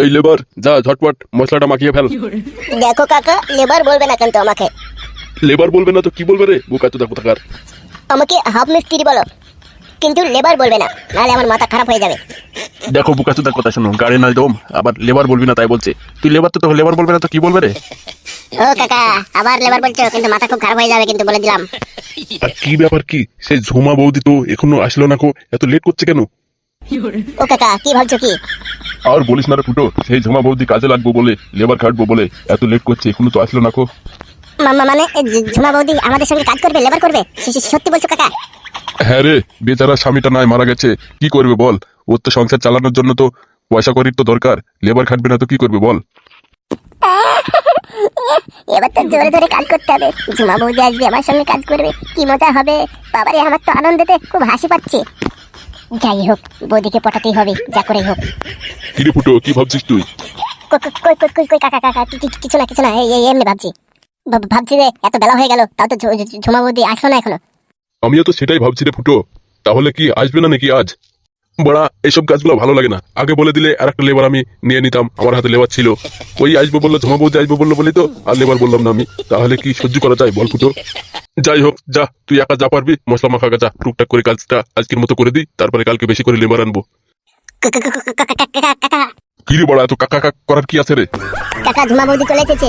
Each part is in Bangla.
এই লেবার যা ঝটপট মশলাটা মাখিয়ে ফেল। দেখো কাকা লেবার বলবে না কিন্তু আমাকে? লেবার বলবে না তো কি বলবে রে? বোকা তো দেখো থাকার। আমাকে হাফ মিস্ত্রি বলো কিন্তু লেবার বলবে না নাহলে আমার মাথা খারাপ হয়ে যাবে। দেখো বোকা চোদার কথা শোনো গাড়ি না দম আবার লেবার বলবি না তাই বলছে। তুই লেবার তো লেবার বলবে না তো কি বলবে রে? ও কাকা আবার লেবার বলছো কিন্তু মাথা খুব খারাপ হয়ে যাবে কিন্তু বলে দিলাম। আর কি ব্যাপার কি? সেই ঝুমা বৌদি তো এখনও আসলো না কো এত লেট করছে কেন? ও কাকা কি ভাবছ কি? আর বলিস না রে ফুটো সেই ঝুমা বৌদি কাজে লাগবো বলে লেবার খাটবো বলে এত লেট করছে এখনও তো আসলো না কো। মামা মানে ঝুমা বৌদি আমাদের সঙ্গে কাজ করবে লেবার করবে? সত্যি বলছো কাকা? হ্যাঁ রে বেচারা স্বামীটা নাই মারা গেছে কি করবে বল? ওর তো সংসার চালানোর জন্য তো পয়সা করির তো দরকার লেবার খাটবে না তো কি করবে বল? এবার তো জোরে জোরে কাজ করতে হবে। ঝুমা বৌদি আসবে আমার সঙ্গে কাজ করবে কি মজা হবে? বাবারে আমার তো আনন্দেতে খুব হাসি পাচ্ছে। যাই হোক বৌদিকে পটাতেই হবে যা করেই হোক। কিরে ফুটো কি ভাবছিস তুই? কই কই কই কই কাকা কাকা কি- কিছু না কিছু না এই এই এমনি ভাবছি। ভাব- ভাবছি যে এত বেলা হয়ে গেল তাও তো ঝুমা বৌদি আসলো না এখনও। আমিও তো সেটাই ভাবছি রে ফুটো। তাহলে কি আসবে না নাকি আজ? বড়া এইসব কাজগুলো ভালো লাগে না। আগে বলে দিলে আর একটা লেবার আমি নিয়ে নিতাম। আমার হাতে লেবার ছিল। ওই আসব বলল ঝমা বৌদি আসব বলল বলি তো আর লেবার বললাম না আমি। তাহলে কি সহ্য করা যায় বল ফুটো? যাই হোক যা তুই একা যা পারবি মশলা মাখা যা টুকটাক করে কাজটা আজকের মতো করে দিই তারপরে কালকে বেশি করে লেবার আনব। বড়া এত কাকা কাক করার কি আছে রে? কাকা বৌদি চলে এসেছে।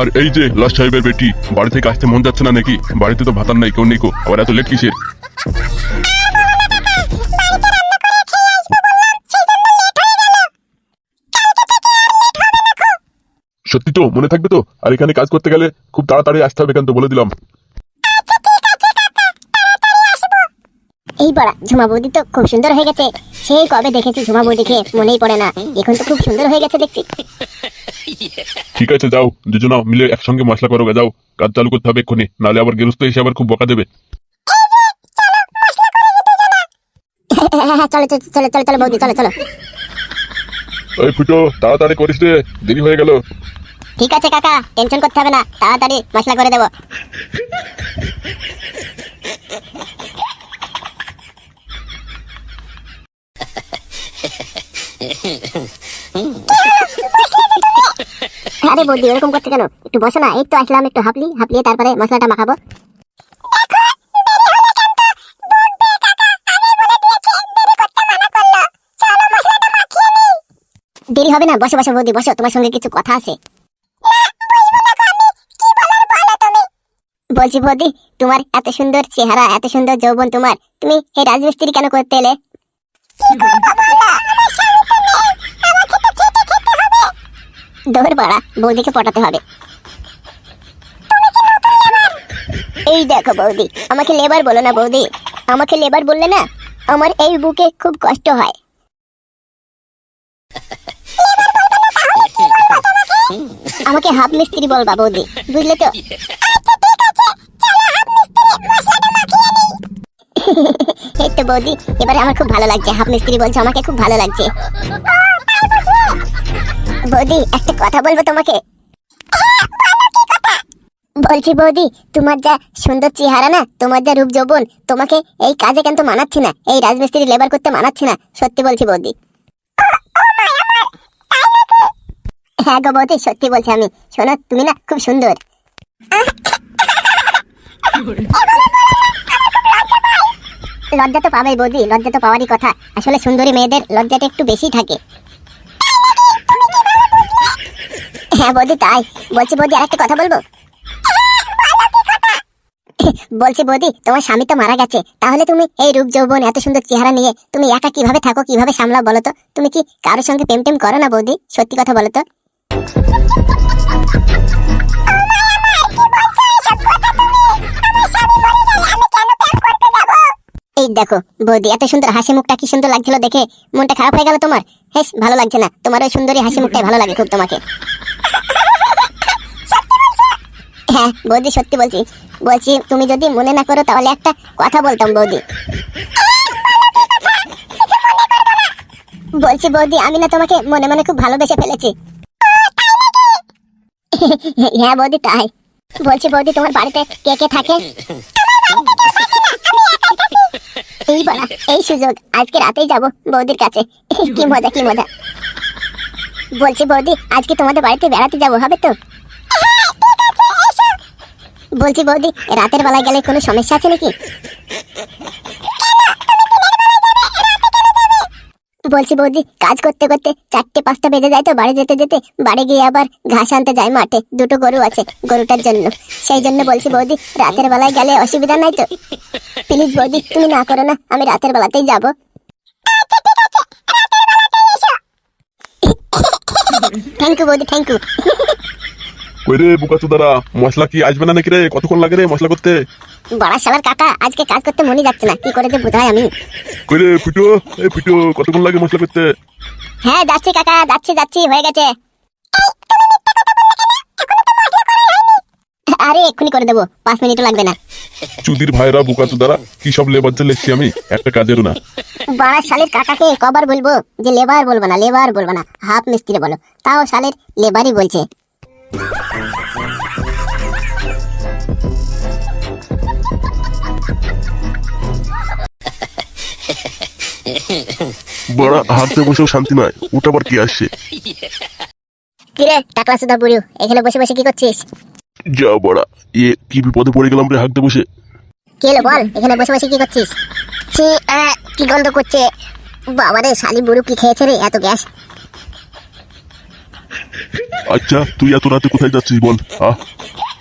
আর এই যে লাস্ট সাহেবের বেটি বাড়ি থেকে আসতে মন যাচ্ছে না নাকি? বাড়িতে তো ভাতার নাই কেউ নেই কো আবার এত লেট কিসের? সত্যি তো মনে থাকবে তো? আর এখানে কাজ করতে গেলে খুব তাড়াতাড়ি আসতে হবে কিন্তু বলে দিলাম। এই পড়া ঝুমা বৌদি তো খুব সুন্দর হয়ে গেছে। সেই কবে দেখেছি ঝুমা বৌদিকে মনেই পড়ে না। এখন তো খুব সুন্দর হয়ে গেছে দেখছি। ঠিক আছে যাও দুজনা মিলে একসঙ্গে মশলা করো যাও কাজ চালু করতে হবে এক্ষুনি নাহলে আবার গেরস্ত এসে আবার খুব বকা দেবে। চলো চলো চলো চলো চলো বৌদি চলো চলো। ওই ফুটো তাড়াতাড়ি করিস রে দেরি হয়ে গেল। ঠিক আছে কাকা টেনশন করতে হবে না তাড়াতাড়ি মশলা করে দেবো। আরে বৌদি ওরকম করছে কেন? একটু বসো না এই তো আসলাম একটু হাফলি হাফলিয়ে তারপরে মশলাটা মাখাবো। দেরি হবে না বসো বসো বৌদি বসো তোমার সঙ্গে কিছু কথা আছে। বলছি বৌদি, তোমার এত সুন্দর চেহারা, এত সুন্দর যৌবন তোমার। তুমি এই রাজমিস্ত্রি কেন করতে এলে? দৌড় বৌদিকে পটাতে হবে। এই দেখো বৌদি, আমাকে লেবার বলো না বৌদি। আমাকে লেবার বললে না, আমার এই বুকে খুব কষ্ট হয়। আমাকে হাফ মিস্ত্রি বলবা বৌদি বুঝলে তো? এই তো বৌদি, এবারে আমার খুব ভালো লাগছে, হাফ মিস্ত্রি বলছো, আমাকে খুব ভালো লাগছে। বৌদি, একটা কথা বলব তোমাকে? বলছি বৌদি, তোমার যা সুন্দর চেহারা না, তোমার যা রূপ যৌবন, তোমাকে এই কাজে কিন্তু মানাচ্ছি না, এই রাজমিস্ত্রি লেবার করতে মানাচ্ছি না, সত্যি বলছি বৌদি। হ্যাঁ গো বৌদি, সত্যি বলছি আমি। শোনো, তুমি না খুব সুন্দর। লজ্জা তো পাবেই বৌদি, লজ্জা তো পাওয়ারই কথা। আসলে সুন্দরী মেয়েদের লজ্জাটা একটু বেশি থাকে। হ্যাঁ বৌদি, তাই। বলছি বৌদি আর একটা কথা বলব? বলছি বৌদি, তোমার স্বামী তো মারা গেছে। তাহলে তুমি এই রূপ যৌবন, এত সুন্দর চেহারা নিয়ে তুমি একা কীভাবে থাকো, কীভাবে সামলাও বলো তো? তুমি কি কারোর সঙ্গে প্রেম টেম করো না বৌদি? সত্যি কথা বলো তো। এই দেখো, বৌদি, এত সুন্দর হাসি মুখটা কি সুন্দর লাগছিল দেখে। মনটা খারাপ হয়ে গেল তোমার? হেস, ভালো লাগছে না। তোমার ওই সুন্দরী হাসি মুখটাই ভালো লাগে খুব তোমাকে। হ্যাঁ বৌদি, সত্যি বলছি। বলছি, তুমি যদি মনে না করো তাহলে একটা কথা বলতাম, বৌদি। বলছি, বৌদি, আমি না তোমাকে মনে মনে খুব ভালোবেসে ফেলেছি। হ্যাঁ বৌদি, তাই। বলছি বৌদি, তোমার বাড়িতে কে কে থাকে? এই বলা, এই সুযোগ, আজকে রাতেই যাব বৌদির কাছে। কি মজা কি মজা। বলছি বৌদি, আজকে তোমাদের বাড়িতে বেড়াতে যাব, হবে তো? বলছি বৌদি, রাতের বেলায় গেলে কোনো সমস্যা আছে নাকি? বলছি বৌদি কাজ করতে করতে চারটে পাঁচটা বেজে যায় তো বাড়ি যেতে যেতে। বাড়ি গিয়ে আবার ঘাস আনতে যায় মাঠে দুটো গরু আছে গরুটার জন্য। সেই জন্য বলছি বৌদি রাতের বেলায় গেলে অসুবিধা নাই তো। প্লিজ বৌদি তুমি না করো না আমি রাতের বেলাতেই যাব। থ্যাংক ইউ বৌদি থ্যাংক ইউ কই রে বুকা চোদারা মশলা কি আসবে না নাকি রে? কতক্ষণ লাগে রে মশলা করতে? বড়া শালার কাকা আজকে কাজ করতে মনে যাচ্ছে না। কি করে যে বোঝাই আমি? কই রে ফুটো এই ফুটো কতক্ষণ লাগে মশলা করতে? হ্যাঁ যাচ্ছি কাকা যাচ্ছি যাচ্ছি হয়ে গেছে। আরে এক্ষুনি করে দেবো পাঁচ মিনিটও লাগবে না। চুদির ভাইরা বুকা চোদারা কি সব লেবার যে লেখছি আমি? একটা কাজেরও না। বাড়ার শালের কাকাকে কবার বলব যে লেবার বলব না লেবার বলব না। হাফ মিস্ত্রি বলো। তাও শালের লেবারই বলছে। বড় হাতে বসেও শান্তি নয় ওটা আবার কি আসছে কিরে টাকলা সুদা বুড়িও এখানে বসে বসে কি করছিস? যা বড়া ইয়ে কি বিপদে পড়ে গেলাম রে হাঁকতে বসে? কি হলো বল এখানে বসে বসে কি করছিস? ছি, আহ, কি গন্ধ করছে? বাবারে শালি বুড়ো কি খেয়েছে রে এত গ্যাস? আচ্ছা তুই এত রাতে কোথায় যাচ্ছিস বল আহ?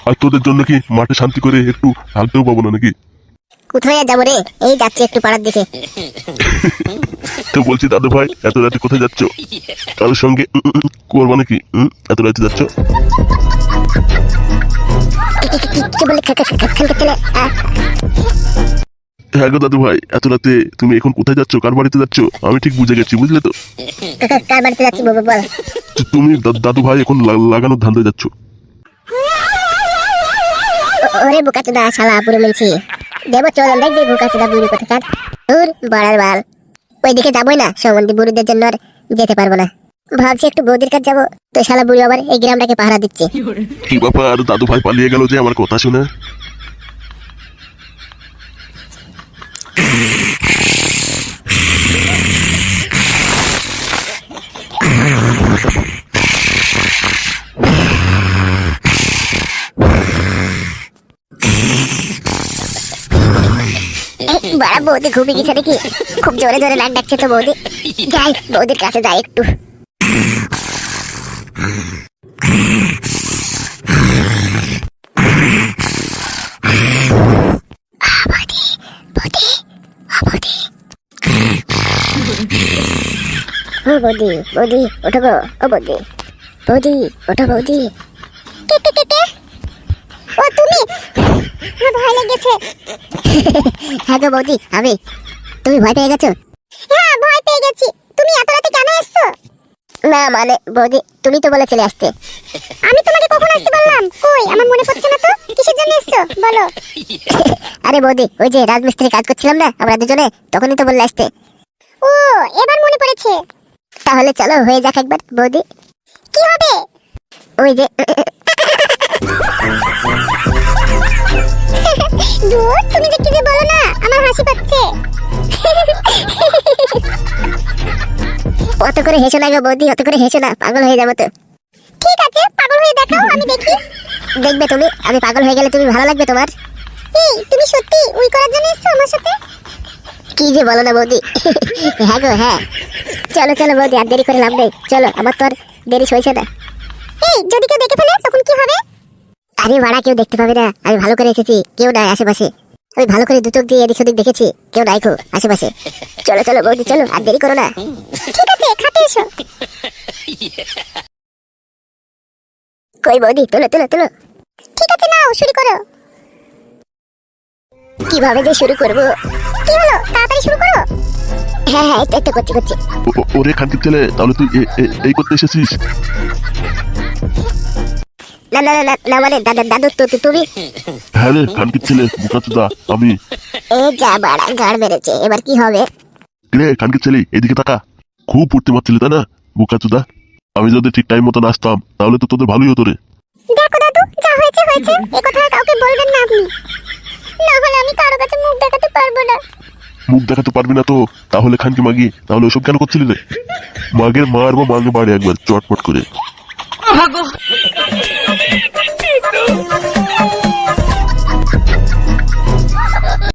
আর তোদের জন্য কি মাঠে শান্তি করে একটু হাঁকতেও পাবো না নাকি? কোথায় যাব রে? এই যাচ্ছি একটু পাড়ার দিকে। তো বলছি দাদু ভাই এত রাতে কোথায় যাচ্ছ? কারোর সঙ্গে করবা নাকি? এত রাতে যাচ্ছ? হ্যাঁ গো দাদু ভাই এত রাতে তুমি এখন কোথায় যাচ্ছ? কার বাড়িতে যাচ্ছ? আমি ঠিক বুঝে গেছি বুঝলে তো? কার বাড়িতে যাচ্ছি বল। তুমি দাদু ভাই এখন লাগানোর ধান্দে যাচ্ছ। ওরে বুকাচুদা শালা বুড়ো মিলছি দেবো চল দেখবি বুকাচুদা বুড়ি কোথাকার দূর বাড়ার বাল ওইদিকে যাবোই না, সম্বন্ধী বুড়িদের জন্য আর যেতে পারব না। ভাবছি একটু বৌদির কাছে যাব, তো শালা বুড়ি আবার এই গ্রামটাকে পাহারা দিচ্ছে। কি ব্যাপার? দাদু ভাই পালিয়ে গেল যে আমার কথা শুনে এই, বাড়া বৌদি ঘুমিয়ে গেছে দেখি খুব জোরে জোরে লাগ ডাকছে তো বৌদি। যাই বৌদির কাছে যাই একটু। বৌদি, বৌদি ওঠো গো ও বৌদি। বৌদি ওঠো বৌদি। কে ও তুমি? আমার ভয় লেগেছে। হ্যাঁ গো বৌদি আমি তুমি ভয় পেয়ে গেছো? হ্যাঁ ভয় পেয়ে গেছি। তুমি এত রাতে কেন এসছো? না মানে বৌদি তুমি তো বলে চলে আসতে। আমি তোমাকে কখন আসতে বললাম? কই আমার মনে পড়ছে না তো? কিসের জন্য এসছো? বলো। আরে বৌদি ওই যে রাজমিস্ত্রি কাজ করছিলাম না আমরা দুজনে তখনই তো বললে আসতে। ও এবার মনে পড়েছে। তাহলে চলো হয়ে যাক একবার বৌদি। কি হবে? ওই যে দূর তুমি যে বলো না আমার হাসি পাচ্ছে। অত করে হেসো না গো বৌদি অত করে হেসো না পাগল হয়ে যাব তো। ঠিক আছে পাগল হয়ে দেখাও আমি দেখি। দেখবে তুমি আমি পাগল হয়ে গেলে তুমি ভালো লাগবে তোমার। এই তুমি সত্যি উই করার জন্য এসছো আমার সাথে? কি যে বলো না বৌদি। হ্যাঁ গো হ্যাঁ। চলো চলো বৌদি আর দেরি করে লাভ নেই। চলো আমার তো আর দেরি সইছে না। এই যদি কেউ দেখে ফেলে তখন কি হবে? আরে বাড়া কেউ দেখতে পাবে না। আমি ভালো করে এসেছি। কেউ নাই আশেপাশে। আমি ভালো করে দুচোখ দিয়ে এদিক ওদিক দেখেছি। কেউ নাই খুব আশেপাশে। চলো চলো বৌদি চলো আর দেরি করো না। ঠিক আছে খাটে এসো। কই বৌদি তোলো তোলো তোলো। ঠিক আছে নাও শুরু করো। কীভাবে যে শুরু করব? কি হলো? তাড়াতাড়ি শুরু করো। হ্যাঁ হ্যাঁ এই তো, করছি করছি। ওরে ছেলে তাহলে তুই এই করতে এসেছিস? না না না না, না মানে দাদু তো তো- তুমি? হ্যাঁ রে খানকির ছেলে বুকাচুদা আমি। এ যা বাড়া গাড় মেরেছে এবার কি হবে? রে খানকির ছেলে এদিকে তাকা। খুব পড়তে পারছিলি তাই না বুকাচুদা আমি যদি ঠিক টাইম মতন আসতাম তাহলে তো তোদের ভালোই হতো রে। দেখো দাদু যা হয়েছে হয়েছে। এ কথা কাউকে বলবেন না আপনি। না হলে আমি কারও কাছে মুখ দেখাতে পারব না। মুখ দেখাতে পারবি না তো তাহলে খানকে মাগি তাহলে ওসব কেন করছিলি রে? মাগের মারবো মাগে বাড়ে একবার চটপট করে। esôfago.